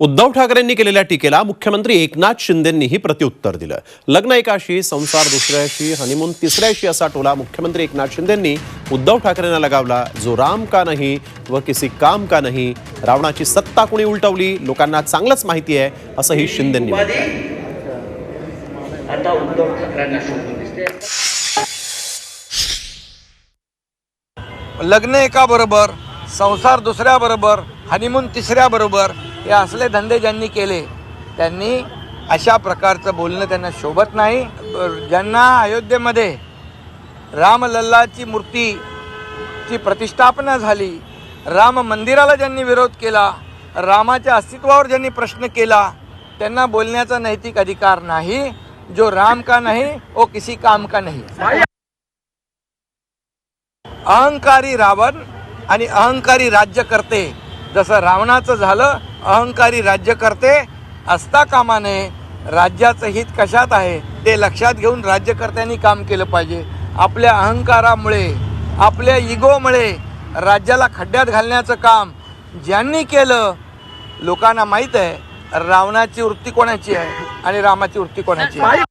उद्धव ठाकरेंनी केलेल्या टीकेला मुख्यमंत्री एकनाथ शिंदेंनीही प्रत्युत्तर दिलं. लग्न एकाशी संसार दुसऱ्याशी हनीमून तिसऱ्याशी असा टोला मुख्यमंत्री एकनाथ शिंदेंनी उद्धव ठाकरेंना लगावला. जो राम का नाही व किसी काम का नाही रावणाची सत्ता कुणी उलटवली लोकांना चांगलंच माहिती आहे असंही शिंदेंनी म्हटलं. उपाधी आता उद्धव ठाकरेंना शोधून दिसते. लग्न एका बरोबर संसार दुसऱ्या बरोबर हनीमून तिसऱ्या बरोबर हे असले धंदे ज्यांनी केले त्यांनी अशा प्रकारचं बोलणं त्यांना शोभत नाही. ज्यांना अयोध्येमध्ये रामलल्लाची मूर्तीची प्रतिष्ठापना झाली राम मंदिराला ज्यांनी विरोध केला रामाच्या अस्तित्वावर ज्यांनी प्रश्न केला त्यांना बोलण्याचा नैतिक अधिकार नाही. जो राम का नाही वो किसी काम का नाही. अहंकारी रावण आणि अहंकारी राज्यकर्ते जसं रावणाचं झालं अहंकारी राज्यकर्ते असता कामाने राज्याचं हित कशात आहे ते लक्षात घेऊन राज्यकर्त्यांनी काम केलं पाहिजे. आपल्या अहंकारामुळे आपल्या इगोमुळे राज्याला खड्ड्यात घालण्याचं काम ज्यांनी केलं लोकांना माहीत आहे रावणाची वृत्ती कोणाची आहे आणि रामाची वृत्ती कोणाची आहे?